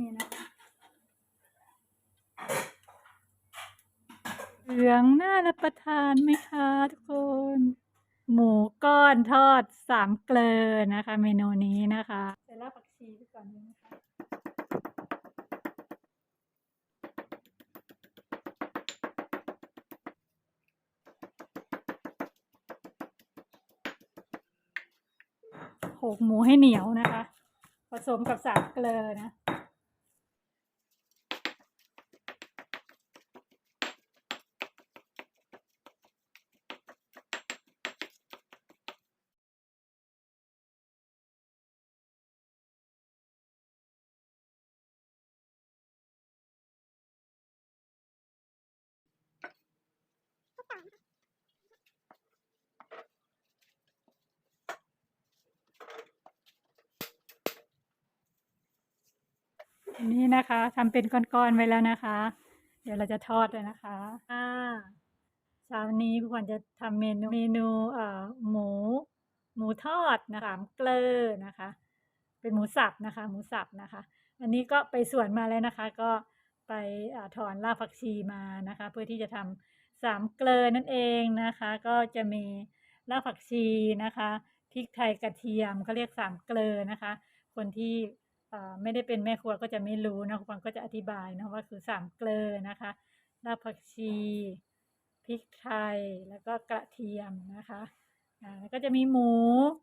นี่นะคะเหลืองน่ารับประทานไหมคะทุกคน หมูก้อนทอดสามเกลือนะคะ เมนูนี้นะคะใส่รากผักชีไปก่อนเลยนะคะโขลกหมูให้เหนียวนะคะ ผสมกับสามเกลือนะ อันนี้นะคะทำเป็นก้อนๆไว้แล้วนะคะ เดี๋ยวเราจะทอดเลยนะคะอ่าเช้านี้พี่ขวัญจะทำเมนูเมนูเอ่อหมู หมูทอดนะคะสามเกลือนะคะ เป็นหมูสับนะคะ หมูสับนะคะ อันนี้ก็ไปสวนมาแล้วนะคะ ก็ไปอถอนรากผักชีมานะคะ เพื่อที่จะทำสามเกลือนั่นเองนะคะ ก็จะมีรากผักชีนะคะพริกไทยกระเทียมเขาเรียกสามเกลือนะคะ คนที่ ไม่ได้เป็นแม่ครัวก็จะไม่รู้นะคุณฟังก็จะอธิบายนะว่าคือสามเกลือนะคะรากผักชีพริกไทยแล้วก็กระเทียมนะคะอ่าแล้วก็จะมีหมู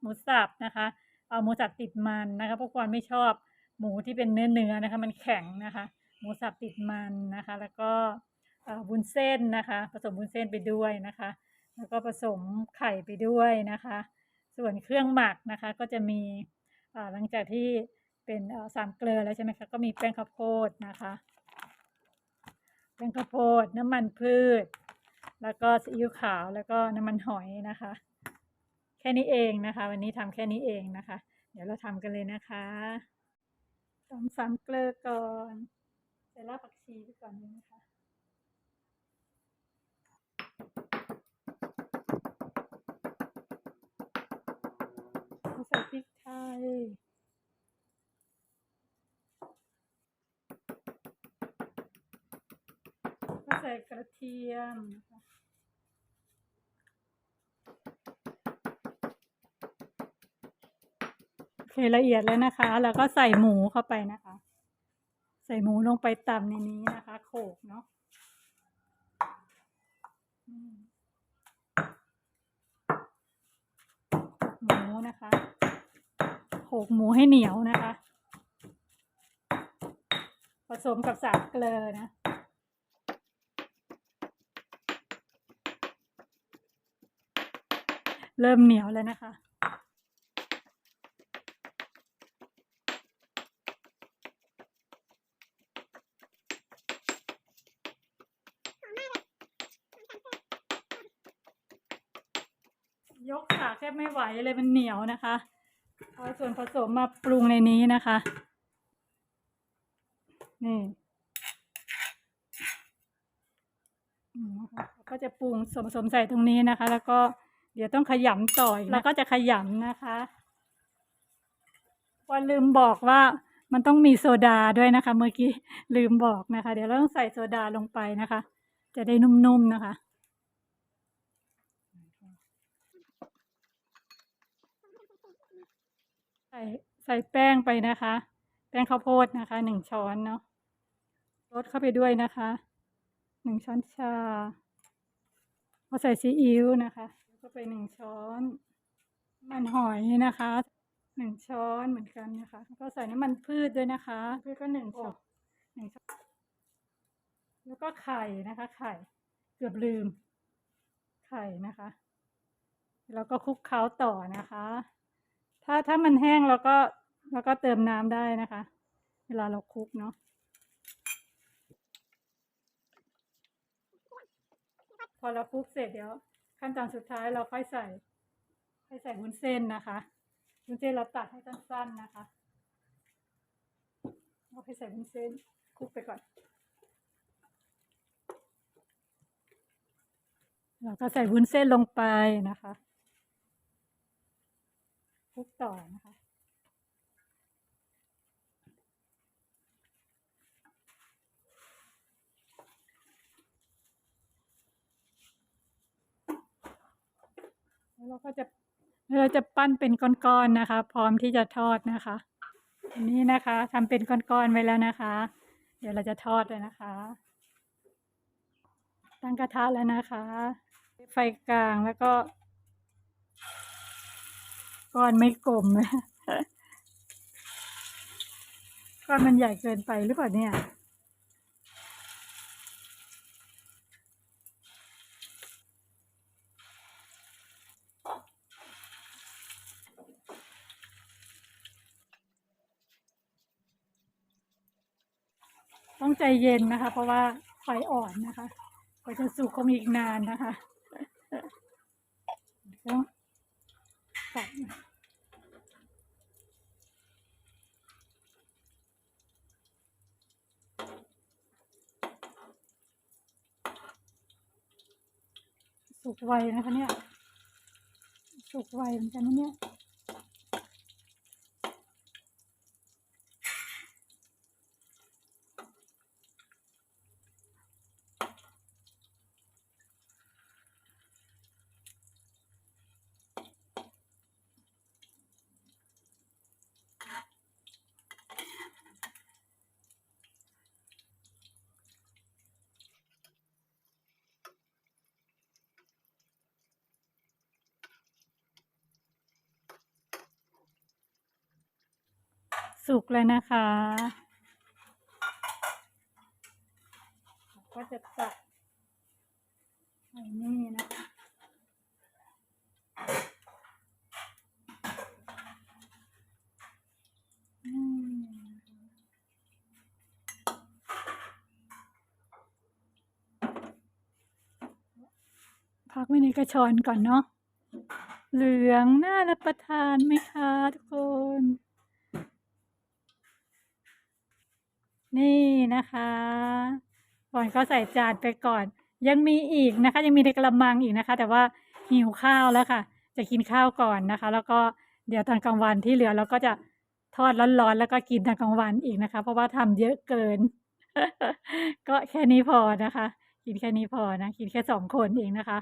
หมูสับนะคะ เอาหมูสับติดมันนะคะเพราะควรไม่ชอบหมูที่เป็นเนื้อเนื้อนะคะ มันแข็งนะคะ หมูสับติดมันนะคะ แล้วก็เอ่อวุ้นเส้นนะคะ ผสมวุ้นเส้นไปด้วยนะคะ แล้วก็ผสมไข่ไปด้วยนะคะ ส่วนเครื่องหมักนะคะก็จะมีหลังจากที่ เป็นสามเกลือแล้วใช่ไหมคะก็มีแป้งข้าวโพดนะคะแป้งข้าวโพดน้ำมันพืช แล้วก็ซีอิ๊วขาวแล้วก็น้ำมันหอยนะคะ แค่นี้เองนะคะ วันนี้ทำแค่นี้เองนะคะ เดี๋ยวเราทำกันเลยนะคะทำสามเกลือก่อนใส่รากผักชีไปก่อนเลยนะคะ ส่กระเทียมนะคะโอเคละเอียดแล้วนะคะ แล้วก็ใส่หมูเข้าไปนะคะ ใส่หมูลงไปตำในนี้นะคะ โขกเนาะหมูนะคะโขกหมูให้เหนียวนะคะ ผสมกับสามเกลือนะ เริ่มเหนียวแล้วนะคะ ยกขาแทบไม่ไหวเลยมันเหนียวนะคะเอาส่วนผสมมาปรุงในนี้นะคะ นี่ก็จะปรุงสมผสมใส่ตรงนี้นะคะ แล้วก็ เดี๋ยวต้องขยำต่ออีกแล้วก็จะขยำนะคะวันลืมบอกว่ามันต้องมีโซดาด้วยนะคะ เมื่อกี้ลืมบอกนะคะ เดี๋ยวเราต้องใส่โซดาลงไปนะคะ จะได้นุ่มๆนะคะใส่ใส่แป้งไปนะคะ แป้งข้าวโพดนะคะหนึ่งช้อนเนาะรสเข้าไปด้วยนะคะหนึ่งช้อนชาพอใส่ซีอิ๊วนะคะ ก็ไปหนึ่งช้อน มันหอยนะคะหนึ่งช้อนเหมือนกันนะคะแล้วก็ใส่น้ำมันพืชด้วยนะคะพืชก็หนึ่งช้อนหนึ่งช้อนแล้วก็ไข่นะคะ ไข่เกือบลืม ไข่นะคะ แล้วก็คลุกเคล้าต่อนะคะ ถ้าถ้ามันแห้งเราก็เราก็เติมน้ำได้นะคะ เวลาเราคลุกเนาะพอเราคลุกเสร็จเดี๋ยว ขั้นตอนสุดท้ายเราค่อยใส่ค่อยใส่วุ้นเส้นนะคะวุ้นเส้นเราตัดให้สั้นๆนะคะเราค่อยใส่วุ้นเส้นคลุกไปก่อน เราก็ใส่วุ้นเส้นลงไปนะคะคลุกต่อนะคะ เราก็จะเราจะปั้นเป็นก้อนๆนะคะ พร้อมที่จะทอดนะคะอันนี้นะคะทำเป็นก้อนๆไว้แล้วนะคะ เดี๋ยวเราจะทอดเลยนะคะ ตั้งกระทะแล้วนะคะ ไฟกลางแล้วก็ ก้อนไม่กลมนะก้อนมันใหญ่เกินไปหรือเปล่าเนี่ย ต้องใจเย็นนะคะ เพราะว่าไฟอ่อนนะคะกว่าจะสุกคงอีกนานนะคะต้องตัดสุกไวนะคะเนี่ย สุกไวเหมือนกันนะเนี่ย สุกเลยนะคะ ก็จะตัดไอ้นี่นะคะพักไว้ในกระชอนก่อนเนาะ เหลืองน่ารับประทานไหมคะทุกคน นี่นะคะก่อนก็ใส่จานไปก่อน ยังมีอีกนะคะ ยังมีในกระมังอีกนะคะ แต่ว่าหิวข้าวแล้วค่ะ จะกินข้าวก่อนนะคะ แล้วก็เดี๋ยวตอนกลางวันที่เหลือเราก็จะทอดร้อนๆแล้วก็กินตอนกลางวันอีกนะคะ เพราะว่าทำเยอะเกิน ก็แค่นี้พอนะคะ กินแค่นี้พอนะกินแค่สองคนเองนะคะ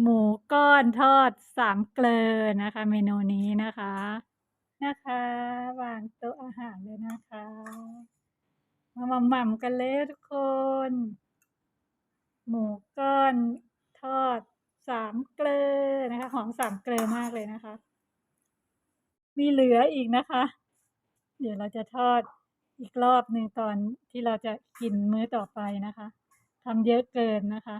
หมูก้อนทอดสามเกลอนะคะ เมนูนี้นะคะ นะคะ วางโต๊ะอาหารเลยนะคะ มาหม่ำๆกันเลยทุกคน หมูก้อนทอดสามเกลือนะคะหอมสามเกลือมากเลยนะคะ มีเหลืออีกนะคะ เดี๋ยวเราจะทอดอีกรอบหนึ่งตอนที่เราจะกินมื้อต่อไปนะคะทำเยอะเกินนะคะ